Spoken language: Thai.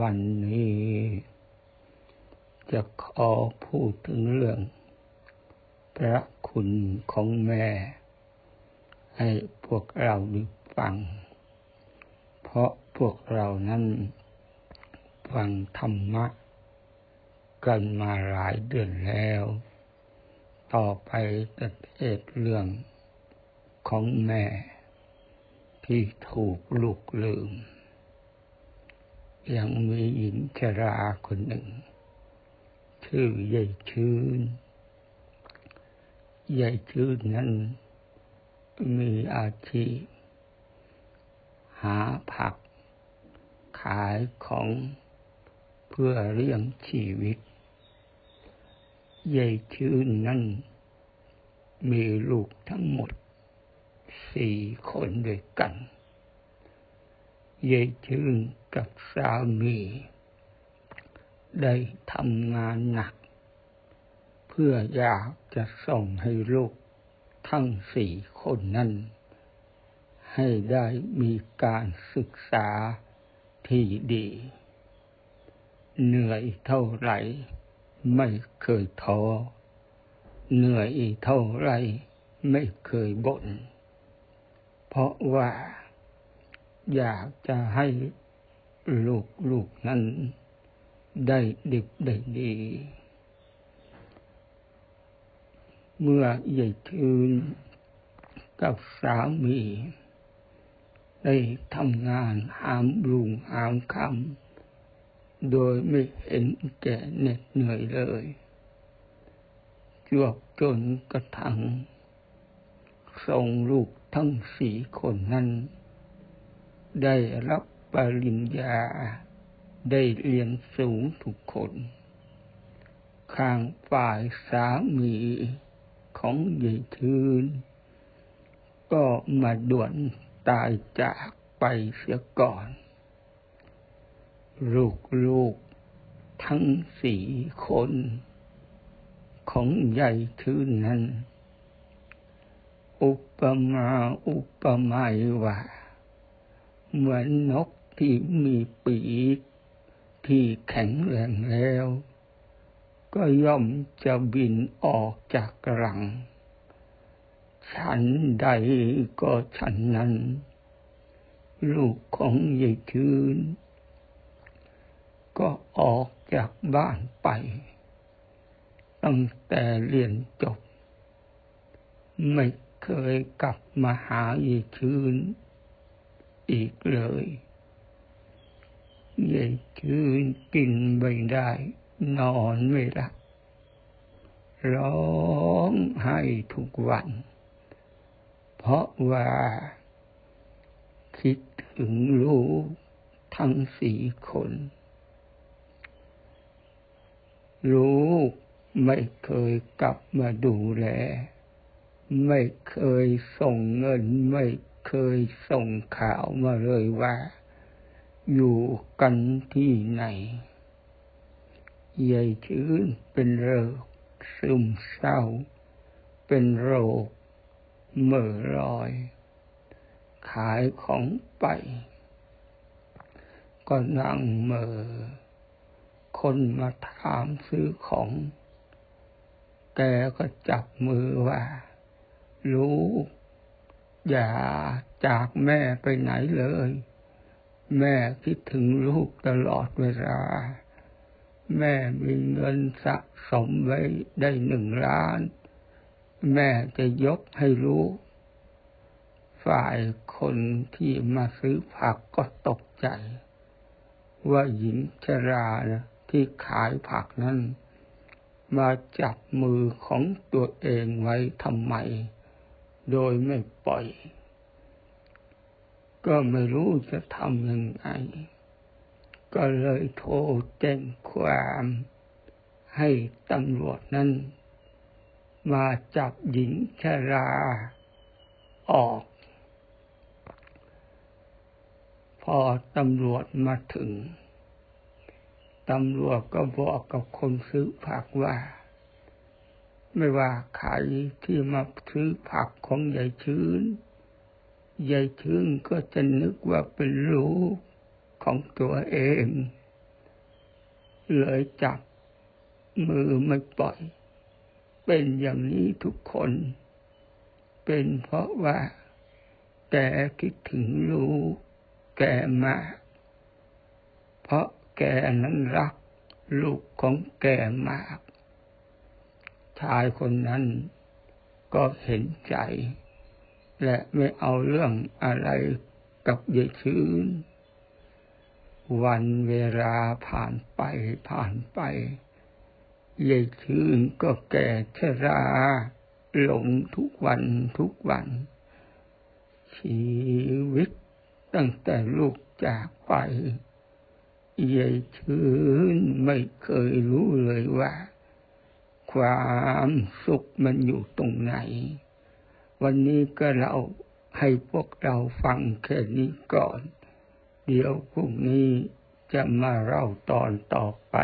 วันนี้ จะขอพูดถึงเรื่อง พระคุณของแม่ ให้พวกเราได้ฟัง เพราะพวกเรานั้นฟังธรรมะ กันมาหลายเดือนแล้ว ต่อไปจะเทศเรื่องของแม่ ที่ถูกลูกลืม ยังมีหญิงชราคนหนึ่ง ชื่อยายชื่นยายชื่นนั้น มีอาชีพ หาผัก ขายของเพื่อเลี้ยงชีวิตยายชื่นนั้น มีลูกทั้งหมดสี่คนด้วยกัน ยายชื่นกับสามี ได้ทำงานหนัก เพื่ออยากจะส่งให้ลูกทั้งสี่คนนั้น ให้ได้มีการศึกษาที่ดี เหนื่อยเท่าไหร่ ไม่เคยท้อเหนื่อยเท่าไรไม่เคยบ่นเพราะว่า อยากจะให้ลูกลูกนั้นได้ดิบได้ดี เมื่อยายทืนกับสามี ได้ทำงานหามรุงหามคำโดยไม่เห็นแก่เหน็ดเหนื่อยเลยจวบจนกระทั่งส่งลูกทั้งสี่คนนั้น ได้รับปริญญา ได้เรียนสูงทุกคน ข้างฝ่ายสามีของยายทืน ก็มาด่วนตายจากไปเสียก่อน ลูกลูกทั้งสี่คน ของยายทืนนั้น อุปมาอุปไมยว่า เหมือนนกที่มีปีก ที่แข็งแรงแล้ว ก็ย่อมจะบินออกจากรัง ฉันใดก็ฉันนั้น ลูกของยายคืนก็ออกจากบ้านไป ตั้งแต่เรียนจบ ไม่เคยกลับมาหายายคืน อีกเลยยายคืนกินไม่ได้ นอนไม่หลับร้องไห้ทุกวัน เพราะว่าคิดถึงลูกทั้งสี่คน ลูกไม่เคยกลับมาดูแล ไม่เคยส่งเงิน ไม่ เคยส่งข่าวมาเลยว่า อยู่กันที่ไหนยายชื่นเป็นโรคซึมเศร้า เป็นโรคเมื่อลอย ขายของไป ก็นั่งเมื่อคนมาถามซื้อของ แกก็จับมือว่าลูก อย่าจากแม่ไปไหนเลย แม่คิดถึงลูกตลอดเวลา แม่มีเงินสะสมไว้ได้หนึ่งล้าน แม่จะยกให้ลูก ฝ่ายคนที่มาซื้อผักก็ตกใจ ว่าหญิงชรานะที่ขายผักนั้น มาจับมือของตัวเองไว้ทำไม โดยไม่ปล่อย ก็ไม่รู้จะทำยังไง ก็เลยโทรแจ้งความให้ตำรวจนั้น มาจับหญิงชราออก พอตำรวจมาถึง ตำรวจก็บอกกับคนซื้อผักว่า ไม่ว่าใครที่มาซื้อผักของยายชื้นยายชื้นก็จะนึกว่าเป็นลูกของตัวเอง เลยจับมือไม่ปล่อย เป็นอย่างนี้ทุกคน เป็นเพราะว่าแกคิดถึงลูกแกมาก เพราะแกนั้นรักลูกของแกมาก ชายคนนั้นก็เห็นใจ และไม่เอาเรื่องอะไรกับยายชื้น วันเวลาผ่านไปผ่านไปยายชื้นก็แก่ชราหลงทุกวันทุกวัน ชีวิตตั้งแต่ลูกจากไปยายชื้นไม่เคยรู้เลยว่า ความสุขมันอยู่ตรงไหน วันนี้ก็เราให้พวกเราฟังแค่นี้ก่อน เดี๋ยวพรุ่งนี้จะมาเล่าตอนต่อไป